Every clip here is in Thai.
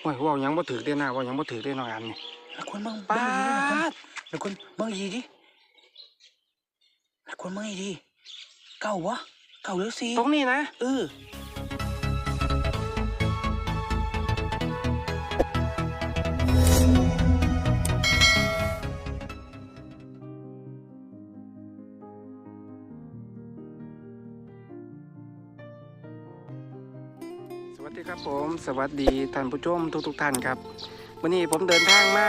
โอ้ยเว่าหยังบ่ถือได้นะเว่าหยังบ่ถือได้น้องอันนี่แล้วคนเบิ่งป้าเบิ่งอีกทีนะคนดแล้วคนเบิ่งอีกทีดิแล้วคนเบิ่งอีกทีเก้าวะเก้าหรือสี่ตรงนี้นะเออ ผมสวัสดีท่านผู้ชมทุกทุกๆท่านครับวันนี้ผมเดินทางมา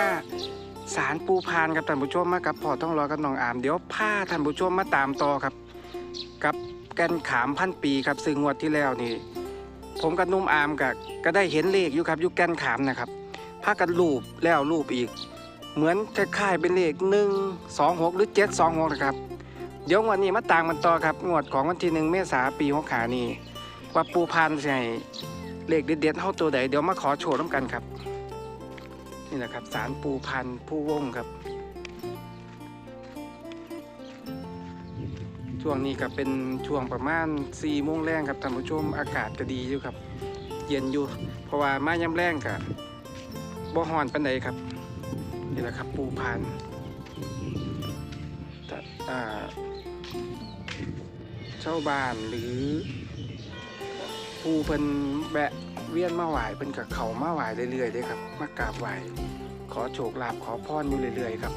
สารปูพานกับท่านผู้ชมมากับพอต้องรอกับน้องอามเดี๋ยวพาท่านผู้ชมมาตามต่อครับ กับแกนขามพันปีครับซึ่งงวดที่แล้วนี่ ผมกับนุ่มอามกับก็ได้เห็นเลขอยู่ครับอยู่แกนขามนะครับพากันรูปแล้วรูปอีก เหมือนคล้ายๆเป็นเลขหนึ่งสองหกหรือเจ็ดสองหกนะครับเดี๋ยวงวดนี้มาต่ามมันต่อครับงวดของวันที่หนึ่งเมษาปีหกขานี่ว่าปูพานใส่ เลขเด็ดๆเท่าตัวใดเดี๋ยวมาขอโชว์น้ำกันครับ นี่แหละครับสารปูพันผู้วงครับ ช่วงนี้ก็เป็นช่วงประมาณ4ี่โมงแรงครับท่านผู้ชมอากาศก็ดีอยู่ครับ เย็นอยู่ เพราะว่ามาย่ำแรงกะบ่ฮ้อนปันใดครับ นี่แหละครับปูพันธุ์แต่าชาวบ้านหรือ ปูเพิ่นแบะเวียนมาไหวเพิ่นกับเขามาไหวเรื่อยๆเด้ครับ มากราบไหวขอโชคลาภขอพรอยู่เรื่อยๆครับ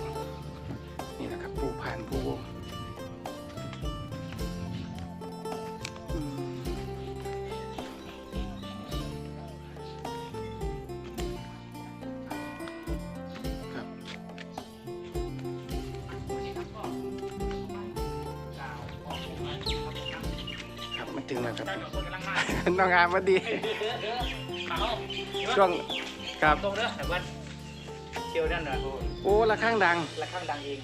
ามสวัสดีช่วงครับตรงเด้อแต่ว่าเที่ยวนั่นน่ะโอ้ละข้างดังละข้างดังเอง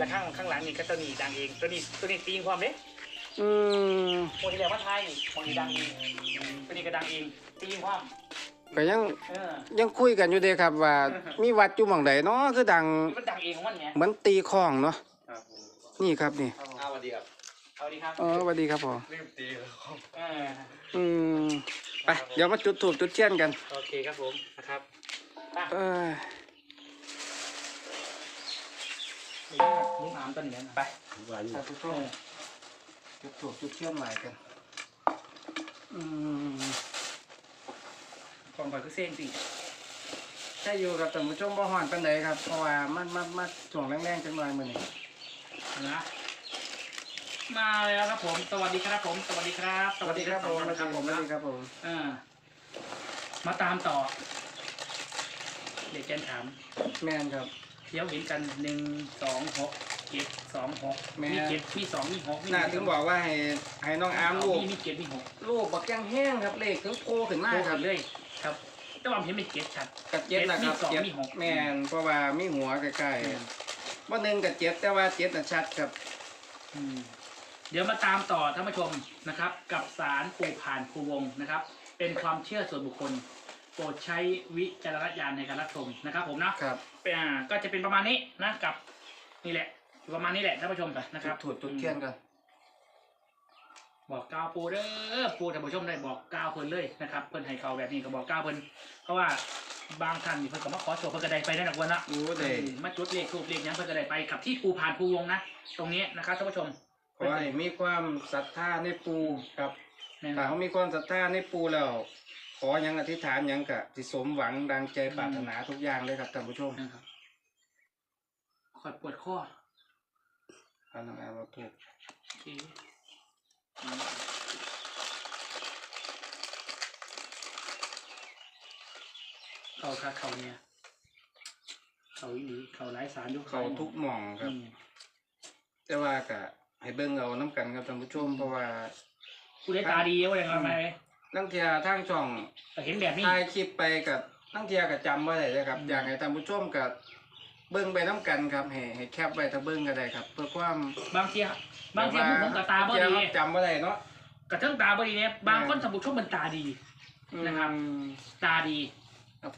ละข้างข้างหลังนี่ก็ตัวนี้ดังเองตัวนี้ตัวนี้ตีงความเด้อืมโมที่แล้วว่าไทยนี่มองนี้ดังเองตัวนี้ก็ดังเองตีงความก็ยังเออยังคุยกันอยู่เด้ครับว่า มีวัดอยู่หม่องใดเนาะคือดังมันดังเองของมันไงเหมือนตีข้องเนาะนี่ครับนี่ครับผมอ้าวสวัสดีครับ เอาดีครับเออสวัสดีครับผมรีบตีแล้วครับเอออืมไปเดี๋ยวมาจุดถูกจุดเทียนกัน โอเคครับผมนะครับไปเออลุงอามต้นนี้นะไปท่านผู้ชมจุดถูกจุดเทียนใหม่กันอืมกองก่อนคือเส้นสิใช่อยู่กับท่านผู้ชมบ่ฮ้อนปานใดครับเพราะว่ามันมันมันช่วงแรงๆจังหน่อยมื้อนี้นะ มาแล้วครับผม สวัสดีครับผม สวัสดีครับ สวัสดีครับผมสวัสดีครับผมสวัสดีครับผมเออมาตามต่อ เด็กแกนถามแม่นครับ เที่ยวเห็นกันหนึ่งสองหกเจ็ดสองหกแม่ มีเจ็ดมีสองมีหกมีน่าถึงบอกว่าให้ให้น้องอาร์มลูกมีมีเจ็ดมีหกลูกบักยังแห้งครับเลขถึงโผล่ขึ้นมาโคครักับนเลย ครับ แต่ว่าผมเห็นเป็นเจ็ดชัด กับเจ็ดนะครับเจ็ดมีสองเจ็ดมีหก แม่นเพราะว่ามีหัวใกล้ๆว่าหนึ่งกับเจ็ดแต่ว่าเจ็ดน่ะชัดครับ อืม เดี๋ยวมาตามต่อท่านผู้ชมนะครับ กับสารปู่ผ่านภูวงศ์นะครับ เป็นความเชื่อส่วนบุคคล โปรดใช้วิจารณญาณในการรับชมนะครับ ผมนะครับเป็นอ่าก็จะเป็นประมาณนี้นะกับนี่แหละ ประมาณนี้แหละท่านผู้ชมนะครับถูดจุดเทียนกันบอกกล่าวปูเด้อปูท่านผู้ชมได้บอกกล่าวเพิ่นเลยนะครับ เพิ่นให้เขาแบบนี้ก็บอกกล่าวเพิ่นเพราะว่าบางท่านนี่เพิ่นก็มาขอโชว์เพิ่นก็ได้ไปได้หนักวันละรู้เลยมาจุดเลขทูบเลขหยังเพิ่นก็ได้ไปกับที่ปูผ่านภูวงนะตรงนี้นะครับท่านผู้ชม ขอให้มีความศรัทธาในปูครับนะคถ้ารับเขามีความศรัทธาในปูแล้ว ขอหยังอธิษฐานหยังกะสิสมหวังดังใจปรารถนาทุกอย่างเลยครับท่านผู้ชมนะครับขอดปวดข้อเอาน้องอาร์มเอาถูกโอเคอืมเขาค่ะเขาเนี่ยเขาอีหลีเขาไร้สารอยู่เขาทุกหม่องครับอืมแต่ว่ากะ ให้เบิ่งเอาน้ำกันครับท่านผู้ชมเพราะว่าผู้ได้ตาดีว่าอย่างไรไหมลังเทียทางช่องแต่เห็นแบบนี้ถ่ายคลิปไปกับลังเทียกับจำไว้ได้เลยครับอืมอยากให้ท่านผู้ชมกับเบิ่งไปน้ำกันครับให้ให้แคปไว้ถ้าเบิ่งก็ได้ครับ เพื่อความบางทีบางทีผมผมกับตาบ่เทียดีจำไว้ได้เนาะกับเทิงตาบ่ดีเนี่ยบางคนสมบูรณ์ชมมันตาดีนะครับอืมตาดีครับ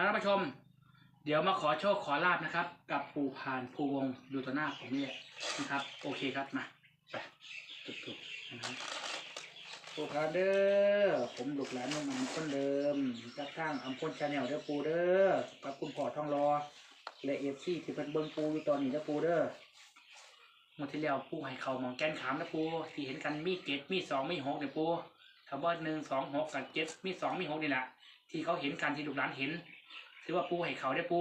มาท่านผู้ชม เดี๋ยวมาขอโชคขอลาบนะครับ กับปูพานภูวงดูตัวหน้าผมนี่แหละนะครับ โอเคครับมาไปตุกๆนะครับปูพานเด้อผมลูกหลานน้องมันคนเดิมจากทางอัมพลชาแนลเด้อปูเด้อกับคุณพ่อทองรอและเอฟซีที่เป็นเบิงปูอยู่ตอนนี้เด้อปูเด้อมื่อที่แล้วปูให้เขามองแกนขามนะปูที่เห็นกันมีเกตมีสองมีหกเนี่ยปูคำว่าหนึ่งสองหกกับเจ็ดมีสองมีหกนี่แหละที่เขาเห็นกันที่ลูกหลานเห็น ถือว่าปูให้เขาได้ปู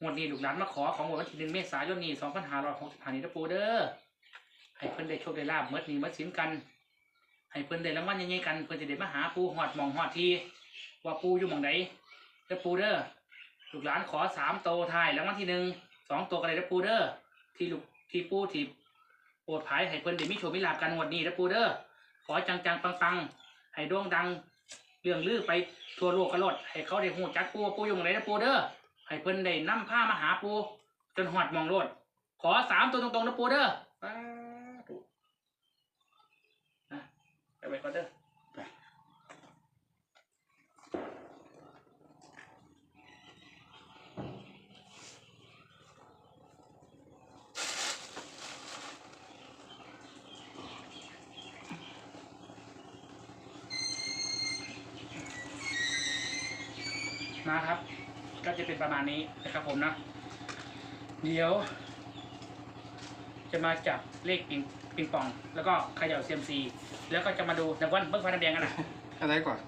งวดนี้ลูกหลานมาขอของวดวันที่หนึ่งเมษายนนี้สองพันห้าร้อยหกสิบห้านี้นะปูเด้อให้เพิ่นได้โชคได้ลาบเมื่อนี้เมื่อสินกัน ให้เพิ่นได้รางวัลใหญ่ๆกัน เพิ่นจะได้มาหาปูหอดมองหอดทีว่าปูอยู่หมองไหนเด้ปูเด้อลูกหลานขอสามโตทายรางวัลที่หนึ่งสองตัวกันเลยเด้อปูเด้อที่ลูกที่ปูที่โปรดภายให้เพิ่นได้มีโชคมีลาบกันงวดนี้เด้ปูเด้อขอจังๆปังๆให้ด่งดัง เรื่องลือไปทั่วโลกกันหลดให้เขาได้หูจักปูว่าปูอยู่ไหนนะปูเด้อให้เพิ่นได้นำผ้ามาหาปูจนหอดมองโลดขอสามตัวตรงๆนะปูเด้อสาธุนะไปไปก่อนเด้อ นะครับ ก็จะเป็นประมาณนี้นะครับผมนะเดี๋ยว จะมาจับเลขปิงปิงปอง แล้วก็เขย่าเซียมซี แล้วก็จะมาดูนักวันเบิ้งฟ้าน้ำแดงกันนะอะไรก่อน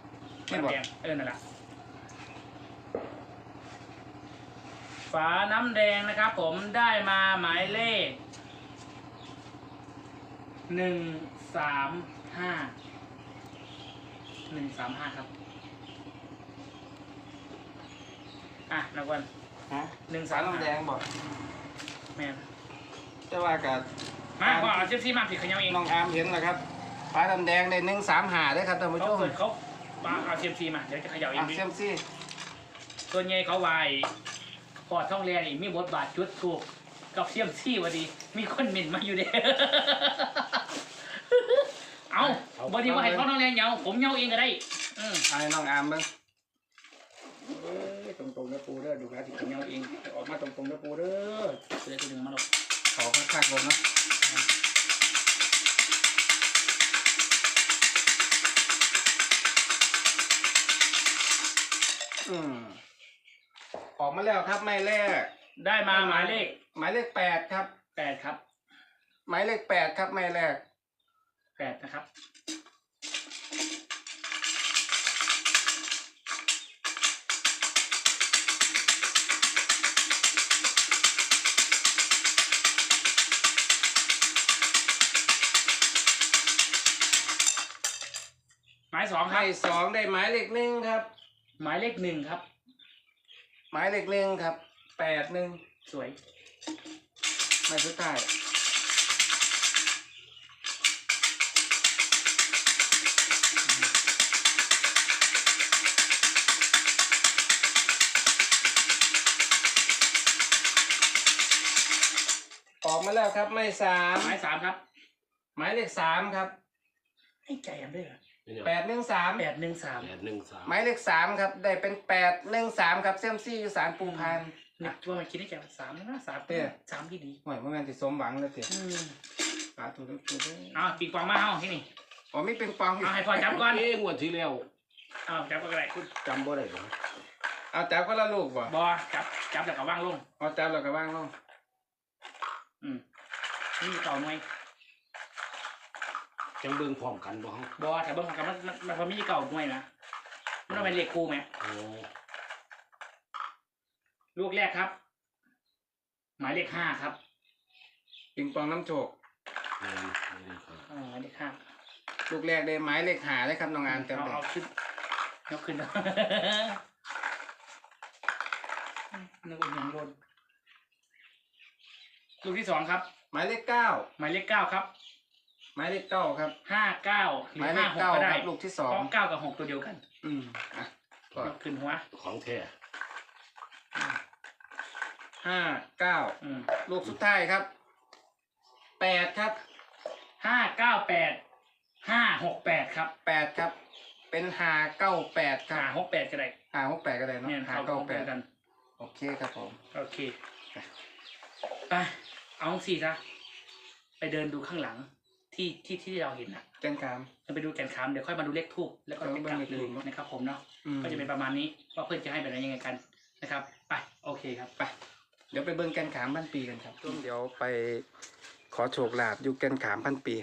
ฟ้าไม่บอกน้ำแดงเออนั่นแหละฝาน้ำแดงนะครับผมได้มาหมายเลขหนึ่งสามห้าหนึ่งสามห้าครับ อะนักวันฮะหนึ่งสาสารมน้ำแดงบอกแมนจะว่ากับมาว่าเอาเซียมซีมาผิดขยันเองน้องอาร์มเห็นแล้วครับฟ้าน้ำแดงได้หนึ่งสามหาได้อครับท่านผู้ชเขามเกิดเขาปาเอาเซียมซีมาเดี๋ยวจะเขย่าเออะงเซียมซี่ส่วนใหญ่เขาวายพอดท่องเรียนนี่มีบทบาทจุดถูกกับเซียมซีวะดีมีคนหมิ่นมาอยู่เด้เอาบอดีว่าให้เขาท่องเรียนเหยาผมเหยาเองก็ได้อืมเอาให้น้องอาร์มเบ้างเอ้ยต รงๆนะปูเด้อดูแล้วที่ผมเหยาเองออกมาตรงๆนะปูเด้อเสือตัวหนึ่งมาหรอกขอคักๆเลยเนาะอืมออกมาแล้วครับไม่แรกได้มาหมายเลขหมายเลขแปดครับแปดครับ หมายเลขแปดครับไม่แรกแปดนะครับายสองครัให้บสองได้หมายเลขหนึ่งครับ หมายเลขหนึ่งครับ หมายเลขหนึ่งครับแปดหนึ่งสวย หมายสุดท้ายออกมาแล้วครับไม่สามหมายสามครับ หมายเลขสามครับ ให้ใจกันด้วยเหรอ แปดหนึ่งสามแปดหนึ่งสามแปดหนึ่งสามหมายเลขสามครับ ได้เป็นแปดหนึ่งสามครับเซยมซี่อยู่สารปูพานนึกว่ามันคิดในใจว่าสามนะสามเตี้ยสามที่ดีหวยเมื่อวันที่สมหวังแล้วเสียอืมสาธุทุกคนเอาปีกปองมาเอาที่นี่อ๋อมีเป็นปองอีกเอาให้พ่อจับก่อนเอ๊ะงวดที่แล้วเอาจับก็ได้คุณจำบ่ได้เหรอเอาจับก็ละลูกบ่บอจับจับแล้วก็ว่างลงเอาจับแล้วก็ว่างลงอืมนี่เก่าหน่อย จังเบิ่งพร้อมกันบ่ฮะบอแต่เบิ่งของกันมันมันมันมีเก่าหน่อยนะมันต้องเป็นเลขคู่ไหมโอ้ลูกแรกครับ หมายเลขห้าครับปิงปองน้ำโชกแม่นไม่ได้ครับอ่าหมายเลขห้าลูกแรกได้หมายเลขหาเลยครับน้องอานเต็มเอาเลยเอาขึ้นยกขึ้นนะนึกว่ายังโดนลูกที่สองครับ หมายเลขเก้าหมายเลขเก้าครับห มายเลขเก้าครับ ห้าเก้าหหรืมาอยเลห้าขหกเก้าก็คได้รับลูกที่สอเพงราะเก้ากับหกตัวเดียวกันอืมอะก็ยกขึ้นหัวของแท้ห้าเก้าอืมลูกสุดท้ายครับแปดครับห้าเก้าแปดห้าหกแปดครับแปดครับ เป็นหาเก้าแปดคหารับหกแปดก็ได้หาหกแปดก็ได้เนาะเนี่ยหาเขาเก้าเขาแปดกัน โอเคครับผม โอเค ไป เอาสี่ซะ ไปเดินดูข้างหลัง ที่ที่ที่เราเห็นน่ะแกนกามจะไปดูแกนขามเดี๋ยวค่อยมาดูเลขทูบแล้วก็เออไปกลับเลขเลทูยบนะครับ ผมเนาะอืม ก็จะเป็นประมาณนี้ว่าเพื่อนจะให้แบบไหนยังไงกันนะครับไปโอเคครับไปเดี๋ยวไปเบิ่งแกนขามพันปีกันครับเดี๋ยวไปขอโชคลาภอยู่แกนขามพันปี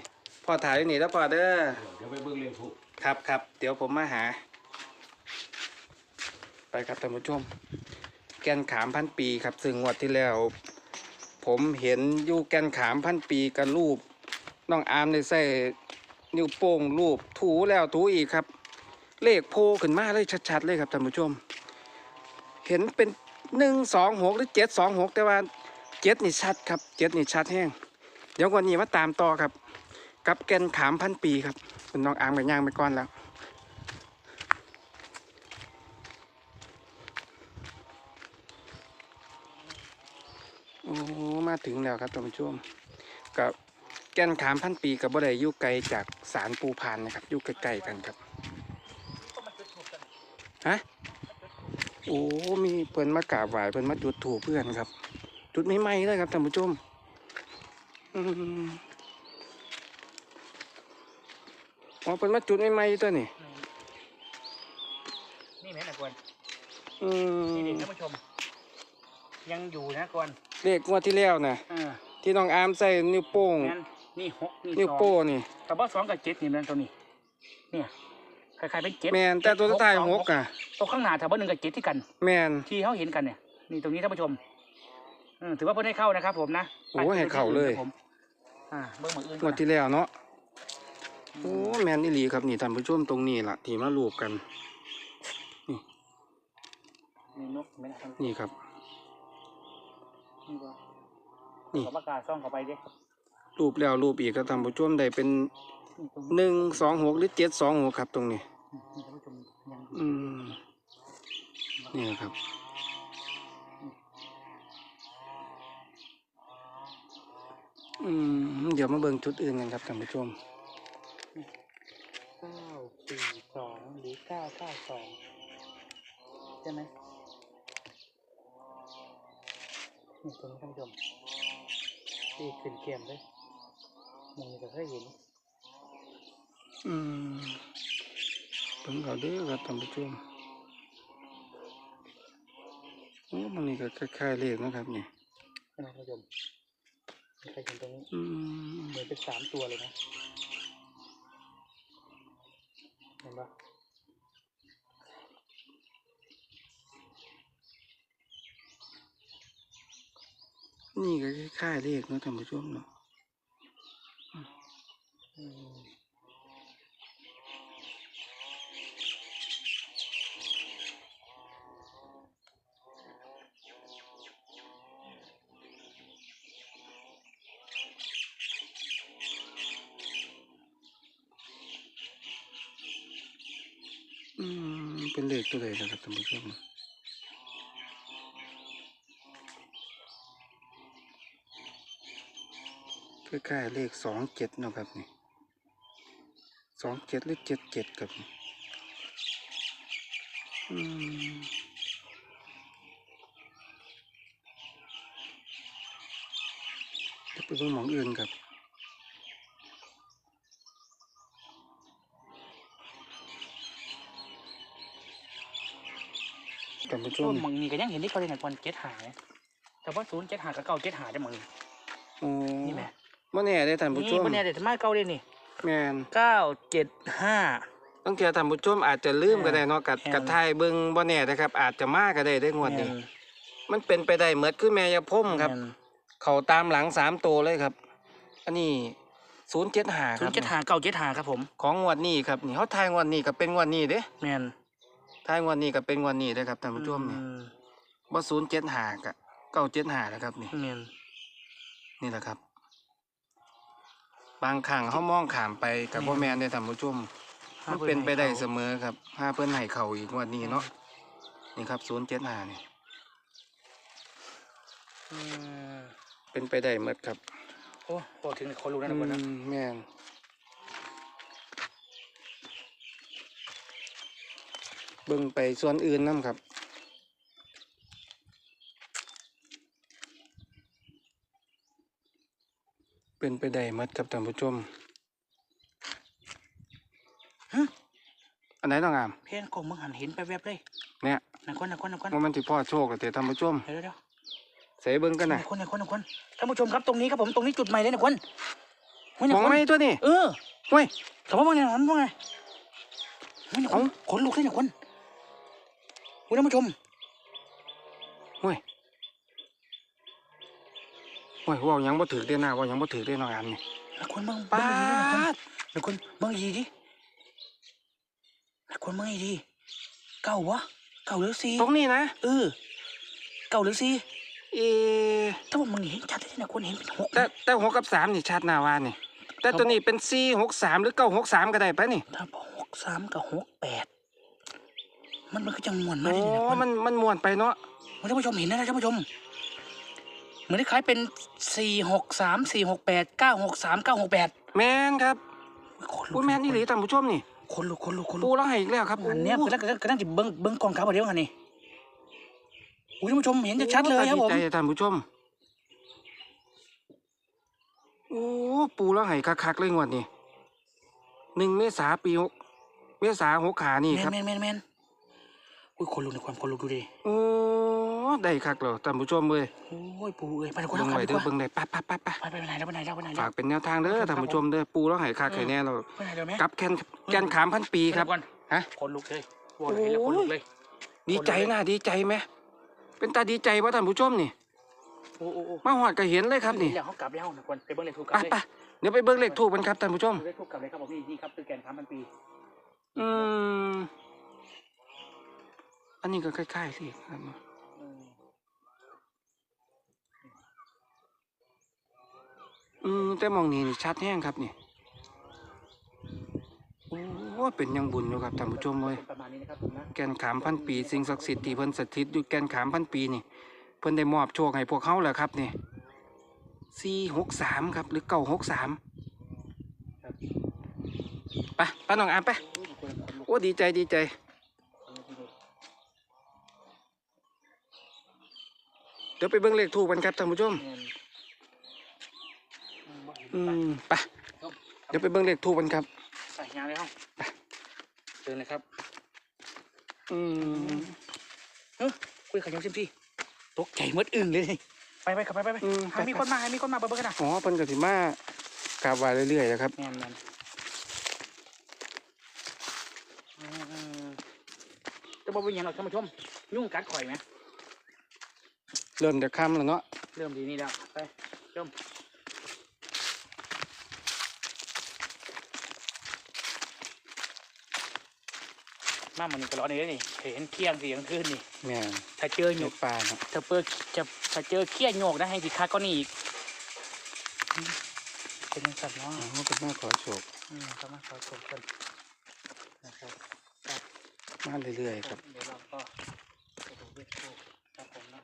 พ่อถ่ายอยู่นี่แล้วพ่อเด้อเดี๋ยวไปเบิ่งเลี้ยงถูกครับครับเดี๋ยวผมมาหา ไปครับท่านผู้ชม แกนขามพันปีครับซึ่งงวดที่แล้ว ผมเห็นอยู่แกนขามพันปีกับรูป น้องอามได้ใส่นิ้วโป้งรูปถูแล้วถูอีกครับ เลขโพขึ้นมาเลยชัดๆเลยครับท่านผู้ชม เห็นเป็นหนึ่งสองหกหรือเจ็ดสองหกแต่ว่าเจ็ดนี่ชัดครับเจ็ดนี่ชัดแห้งเดี๋ยววันนี้มาตามต่อครับ กับแกนขามพันปีครับคุณน้องอามกับย่างไปก่อนแล้วโอ้มาถึงแล้วครับท่านผู้ชมกับ แกนขามพันปีกับบ่ได้อยู่ไกลจากสารปูพานนะครับอยู่ใกล้ๆกันครับฮะโอ้มีเพิ่นมากราบไหว้เพิ่นมาจุดถูกเพื่อนครับ จุดไม่ไหม้เลยครับท่านผู้ชมอืมอ๋อเพิ่นมาจุดไม่ไหม้ตัวนี่นี่แม่นะกวนอืนี่เด็กมท่านผู้ชม ยังอยู่นะกวนเลขงวดที่แล้วนะอ่าที่น้องอาร์มใส่นิ้วโป้งงั้ นนี่หกนี่นิ้วสองโป้นี่ แต่ว่าสองกับเจ็ดนี่นั่นตัวนี้ เนี่ยคล้ายๆเป็นเจ็ดแมนแต่ตัวสุดท้ายหกอะ ตัวข้างหน้าถ้าว่าหนึ่งกับเจ็ดที่กัน แมนที่เขาเห็นกันเนี่ย นี่ตรงนี้ท่านผู้ชมอืมถือว่าเพิ่นให้เข้านะครับ ผมนะโอ้ให้เข้าเลยครับผมอ่าเบิ้งมืออื่นงวดที่แล้วเนาะโอ้แมนอีหลีครับนี่ท่านผู้ชมตรงนี้ล่ะที่มารูปกันมีนกไม่ได้นี่ครับนี่ว่านี่ขอประกาศซ่องเข้าไปดิ รูปแล้วรูปอีกก็ท่านผู้ชมได้เป็นหนึ่งสองหกหรือเจ็ดสองหกครับตรงนี้นี่ท่านผู้ชมยังอืมนี่ครับ อืมเดี๋ยวมาเบิ่งจุดอื่นกันครับท่านผู้ชมเก้าสี่สองหรือเก้าเก้าสองใช่ไหมนี่ตรงนี้ท่านผู้ชมนี่ขึ้นเกมเลย มองนี่ก็เคยเห็น อืมเบิ่งเอาเด้อครับท่านผู้ชมโอ้มันนี่ก็คล้ายๆเลขนะครับนี่ใช่ไหมท่านผู้ชมมีใครเห็นตรงนี้อืมเหมือนเป็นสามตัวเลยนะเห็นปะนี่ก็คล้ายๆเลขเนาะท่านผู้ชมเนาะ อืม อืม เป็นเลขตัวใดนะครับท่านผู้ชมคล้ายๆเลขสองเจ็ดนะครับนี่สองเจ็ดหรือเจ็ดเจ็ดครับอืมจะไปเบิ่งหมองอื่นครับท่านผู้ชช่วมงมึงนี่ก็ยังเห็นที่เขาเรียกกันเจ็ดหาเนี่ยแต่ว่าศูนย์เจ็ดหากับเก้าเจ็ดหาได้มึงโอ้นี่ไหมบ่แน่ได้อท่านผู้ชนี่มบนเนี่ยเด็ดมาเก้าเลยนี่แม่นเก้าเจ็ดห้าตั้งแต่ท่านผู้ชมอาจจะลืมก็ได้เนาะกัดแม่นกัดทายเบิ่งบ่แน่นะครับ อาจจะมาก็ได้ได้งวดนี้ มันเป็นไปได้เหมือนคือแม่ยาพ่มครับ เขาตามหลังสามตัวเลยครับ อันนี้ศูนย์เจ็ดหาคศูรันบย์เจ็ดหาเก้าเจ็ดหาครับผม ของงวดนี้ครับนี่เขาทายงวดนี้ก็เป็นงวดนี้เด้แมน ทายงวดนี้ก็เป็นงวดนี้เด้อครับท่านผู้ชมนี่อืมบ่ศูนย์เจ็ดหากับเก้าเจ็ดหานะครับนี่แมนนี่แหละครับ บางครั้งเขามองขามไปกับบ่แม่นได้อท่านผู้ชมมันเป็นไปได้เสมอครับถ้าเพิ่นให้เขาอีกงวดนี้เนาะนี่ครับศูนย์เจ็ดหานี่อืมเป็นไปได้หมดครับ โอ้โหถึงคนรู้แล้วอืนะคนนะมแม่น เบิ่งไปส่วนอื่นนํครับ เป็นไปได้หมัดครับท่านผู้ชมฮะอันไหนต้องอาม เพี้ยนกงมึงหันเห็นไปแวบเลยเนี่ยนักคนนักคนนักคนว่ามันสิพ่อโชคแต่ท่านผู้ชมเดี๋ยวเดี๋ยวใส่เบิ่งกันนันะกคนนักคนนักคนท่านผู้ชมครับตรงนี้ครับผมตรงนี้จุดใหม่เลยนักคนเฮ้ยนัมกองคนไหมตัวนี้เออเฮ้ยแต่ว่ามึงเนี่ยหันว่าไงเฮ้ยนักคนเอ้าขนลุกเลยนักคน คุณท่านผู้ชมเฮ้ยเฮ้ยเว่าหยังบ่ถือเด้นะเว่าหยังบ่ถือเด้น้องอามนี่นักคนเบิ่งป้าเบิ่งอีกนิดนักคนนักคนเบิ่งอีกดินักคนเบิ่งอีกดิเก้าวะเก้าหรือสี่ตรงนี้นะเออเก้าหรือสี่เอถ้าว่ามึงเห็นชัดเลยนักคนเห็นเป็นหกแต่แต่หกกับสามนี่ชัดหน้าว่านี่แต่ตัวนี้เป็นสี่หกสามหรือเก้าหกสามก็ได้ปะนี่ ถ้าบอกหกสามกับหกแปด มันมันก็จะม่วนโอ้มากเลยนะคนมันมันม่วนไปเนาะท่านผู้ชมเห็นนะท่านผู้ชม เหมือนคล้ายๆเป็นสี่หกสามสี่หกแปดเก้าหกสามเก้าหกแปดแมนครับคนลุอุ้กยแมนนี่หลีท่านผู้ชมนี่ คนลุกคนลุกคนปูลุกแล้วให้อีกแล้วครับอันเนี้ยโอ้ก็นั่งก็นั่งจิเบิ้งเบิ้งกองขาวเดียวกันนี่อุ้ยท่านผู้ชมเห็นชัดๆเลยครับผมดีใจท่านผู้ชมโอ้ปูแล้วให้คักๆเลยงวดนี่หนึ่งเมษาปีหกเมษาหกขานี่แมครับนแมนแมนแมน อุ้ยคนลุกในความคนลุกดูดิโอ้ได้คักแล้วท่านผู้ชมเลยโอ้ยปูเอ้ยไปทุกคนเบิ่งเอาไว้กลับดีเด้อกว่าเบิ่งได้ปั๊บปั๊บปั๊บปั๊บไปไปไปไหนแล้วไปไหนแล้วไปไหนแล้วฝากเป็นแนวทางเด้อท่านผู้ชมเด้อปูแล้วให้คักให้แน่เราไปไหนแล้วแม่กับแคนแกนขามพันปีครับฮะคนลุกเลยว่าเห็นแล้วคนลุกเลย ดีใจนะดีใจไหมเป็นตาดีใจว่าท่านผู้ชมนี่โอ้โอ้โอ้มาหอดก็เห็นเลยครับนี่เดี๋ยวเขากลับแล้วนะคนไปเบิ้งเลขถูกกลัไปบเลยไปเดี๋ยวไปเบิ่งเลขทูปกันครับท่านผู้ชมเลขถูกกลับเลยครับผมนี่นี่ครับคือแกนสามพันปี อืมอั นนี้ก็คล้ายๆสิครับอืมอืมแต่มองนี่นี่ชัดแห้งครับนี่โอ้เป็นยังบุญอยู่ครับท่านผู้ชมเว้ยประมาณนี้นะครับผมนะแกนขามพันปี สิ่งศักดิ์สิทธิ์ที่เพิ่นสถิตอยู่แกนขามพันปีนี่ เพิ่นได้มอบโชคให้พวกเขาแล้วครับนี่สี่หกสามครับ หรือเก้าหกสามครับไปป้าน้องอามไป โอ้ยคนคนลุกโอ้ดีใจดีใจ เดี๋ยวไปเบิ่งเลขทูปกันครับท่านผู้ชมแม่นอืมอืมไปเดี๋ยวไปเบิ่งเลขทูปกันครับใส่ยางเลยเฮาไปเดินเลยครับ อืมเฮ้ยคุยกับยงซิมซี่ตกใจหมดอึ้งเลยนี่ไปไปขับไปไปไปอืมให้มีคนมาให้มีคนมาเบิ่งกันนะอ๋อเพิ่นก็สิมากราบไหว้เรื่อยๆนะครับแม่นแม่นอืมจะบอกว่าอย่างหรอกท่านผู้ชมยุ่งกัดข่อยไหม เริ่มจะค่ำแล้วเนาะเริ่มดีนี่แล้วไปชมมามันนี่ตลอดนี่นี่เห็นเที่ยงเสียงขึ้นนี่แม่นถ้าเจอหเด็ยกกปลาเนาะถ้าเปิดจะถ้าเจอเขี้ยโยกนะให้สิคักก็นี่อีกอืมเป็นยังสัตว์เนาะอ๋อเป็นมาขอโชคอืมก็มาขอชมกันนะครับมาเรื่อยๆครับเดี๋ยวเราก็ไปดูเลขทูปครับผมนะ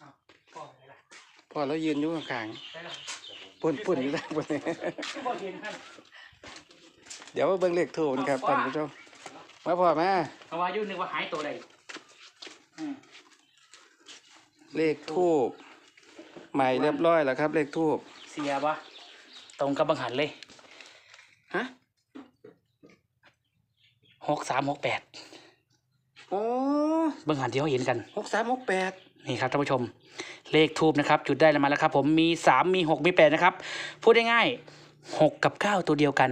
อ้าวพ่อไหนล่ะ พอเรายืนอยู่ข้างไหนล่ะๆปุ่นๆอยู่ได้บนนี้พ่อเห็นท่านเดี๋ยวมาเบิ่งเลขทูปกันครับท่านผู้ชมมาพ่อมาเพราะว่าอยุ่นึกว่าหายตัวใดอืมเลขทูปใหม่เรียบร้อยแล้วครับ เลขทูปเสียปะตรงกับบังหันเลยฮะหกสามหกแปดโอ้บังหันที่เขาเห็นกันหกสามหกแปดนี่ครับท่านผู้ชม เลขทูบนะครับจุดได้แล้วมาแล้วครับผมมีสามมีหกมีแปดนะครับ พูดได้ง่ายหกกับเก้าตัวเดียวกัน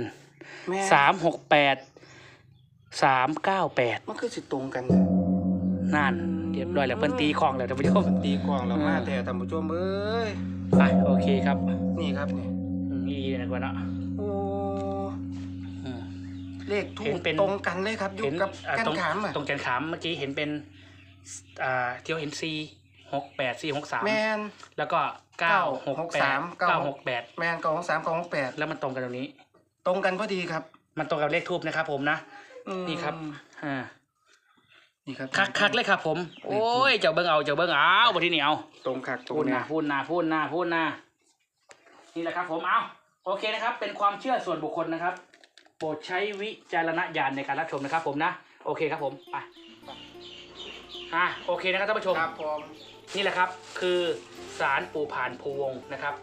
แม่สามหกแปดสามเก้าแปดมันคือสิตรงกันนั่นเรียบร้อยแล้วเพิ่นตีของแล้วท่านผู้ชมตีกลองเรามาอืมแต่ท่านผู้ชมเอ้ยไปโอเคครับนี่ครับนี่อืมนี่นะกว่าเนาะโอ้อืม เลขทูเห็ปนเป็น ตรงกันเลยครับอยู่เห็นกับอ่ากันตรงขามอะตรงแกนขามเมื่อกี้เห็นเป็นอ่าที่เขาเห็นซี หกแปดซีหกสามแมน แล้วก็เก้าหกแปด963 เก้าหกแปดแมนเก้าหกสามเก้าหกแปดแล้วมันตรงกันตรงนี้ ตรงกันพอดีครับมันตรงกับเลขทูบนะครับผมนะ อืมนี่ครับ อ่านี่ครับคักคักๆเลยครับผม โอ้ยเจ้าเบิ้งเอาเจ้าเบิ้งเอาบทีนี้เอา ตรงคักตรงพูดเนี่นายพูดนาพูดนาพูดนานี่แหละครับผมเอาโอเคนะครับ เป็นความเชื่อส่วนบุคคลนะครับ โปรดใช้วิจารณญาณในการรับชมนะครับ ผมนะ โอเคครับผมไปอะโอเคนะครับท่านผู้ชม ครับผม นี่แหละครับคือสารปู่ผ่านภูวงศ์นะครับ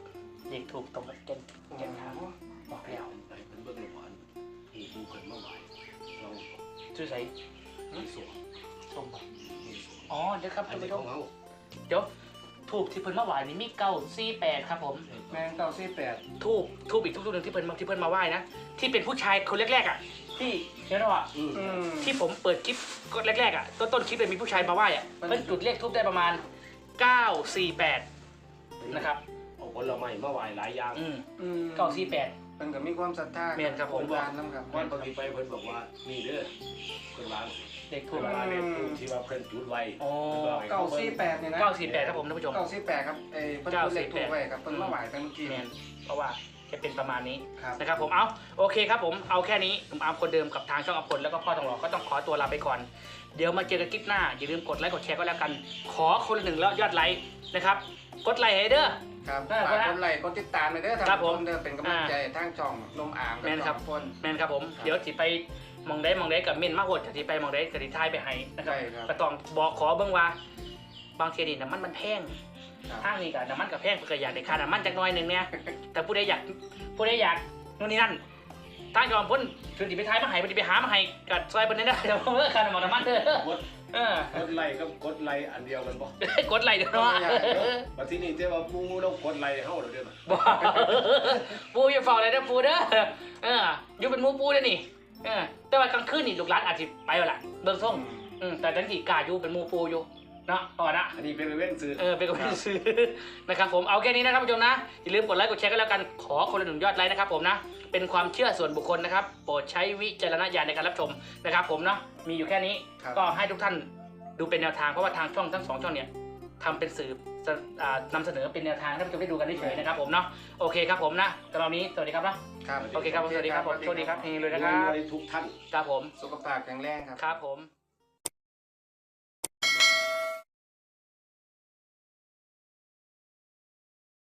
เด็กถูกตรงกับเกณฑ์เกณฑ์ครับบอกแล้วไปเพิ่นเบิ่งในบ้านที่ผู้เพิ่นมาไหว้เราชื่อใส่ที่สวนส้มบอกที่สวนอ๋อเดี๋ยวครับอัท่านนนี้ผู้ชขอมงเฮาเดี๋ยวถูกที่เพิ่นมาไหว้นี่มีเก้าสี่แปดครับผมแมงเก้าสี่แปดทูบทูบอีกทุกๆหนึ่งที่เพิ่นมาที่เพิ่นมาไหว้นะที่เป็นผู้ชายคนแรกๆอะ ที่เห็นว่าอืมอืมที่ผมเปิดคลิปก็แรกๆอะต้นต้นคลิปเลยมีผู้ชายมาไหว้อะมันเพิ่นจุดเลขทูบได้ประมาณ 948 นะครับเอาผลไม้มาไหว้หลายอย่างอืมอืม948 มันก็มีความศรัทธาแม่นครับผมโานน้ำครับ วันเพิ่นสิไปเพิ่นบอกว่านี่เด้อเพิ่นวางเลขทูเพิ่บนว่าเลขทูปที่ว่าเพิ่นจุดไว้อ๋อเพิ่นว่าให้เก้าบิ่งสี่แปดเนี่ยนะ948 ครับผมท่านผู้ชม เก้าสี่แปดครับเอ้ยเพิ่นจุดเลขถูกไว้ครับเพิ่นมาไหว้ไปเมื่อกี้แมนเพราะว่า จะเป็นประมาณนี้ครับ นะครับผมเอาโอเคครับผมเอาแค่นี้ผมอาร์มคนเดิมกับทางช่องอภพลแล้วก็พ่อทองหล่อก็ต้องขอตัวลาไปก่อน เดี๋ยวมาเจอกันคลิปหน้า อย่าลืมกดไลค์กดแชร์ก็แล้วกัน ขอคนละหนึ่งแล้วยอดไลค์นะครับกดไลค์ให้เด้อ ครับเออฝากคนไลค์กดติดตามไปเด้อทางครับผมนเด้อเป็นกำลังใจทางช่องนมอามกัแม่นครับสองคน แมนครับผมครับเดี๋ยวสิไปมองได้มองได้กับเม่นมาโหดสิไปมองได้กับสิทายไปให้นะครับใช่ครับ ก็ต้องบอกขอเบิ่งว่า บางทีนี่น้ำมันมันแพง ครับทางนี้กับน้ำมันกับแพงก็อยากได้ค่าน้ำมันจักหน่อยหนึ่งเนี่ยแต่ผู้ใดอยากผู้ใดอยากนู่นนี่นั่นทางจอมพ้นชวนดิไปท้ายมาให้ไปดิไปหามาให้กับซอยบนนี้นะเดี๋ยวเมื่อคันหมอน้ำมันเด้อกดเออกดไลค์กับกดไลค์อันเดียวกันบ่กดไลค์เดี๋ยวเนาะบัดทีนี้แต่ว่าหมู่เรากดไลค์เฮาเด้อบ่ปูอย่าฝ่าเลยนะปูเด้อเอออยู่เป็นหมูปูเด้อนี่เออแต่ว่ากลางคืนนี่ลูกหลานอาจจะไปแล้วล่ะเบิ่งส่งอืมแต่จังที่กล้าอยู่เป็นหมูปูอยู่ เนาะพอนะอันนี้เป็นเว้นซื้อเออเป็นกำลังซื้อนะครับผมเอาแค่นี้นะครับผู้ชมนะอย่าลืมกดไลค์กดแชร์กันแล้วกันขอคนละหนึ่งยอดไลค์นะครับผมนะ เป็นความเชื่อส่วนบุคคลนะครับโปรดใช้วิจารณญาณในการรับชมนะครับ ผมเนาะมีอยู่แค่นี้ครับก็ให้ทุกท่านดูเป็นแนวทางเพราะว่าทางช่องทั้งสองช่องเนี่ยทำเป็นสื่อสอ่านำเสนอเป็นแนวทางให้ท่านผู้ชมได้ดูกันเฉยๆนะครับผมเนาะโอเคครับผมนะสำหรับวันนี้สวัสดีครับเนาะครับโอเคครับผมสวัสดีครับผมโชคดีครับเฮงเลยนะครับรวยๆทุกท่านครับผมสุขภาพแข็งแรงครับครับผม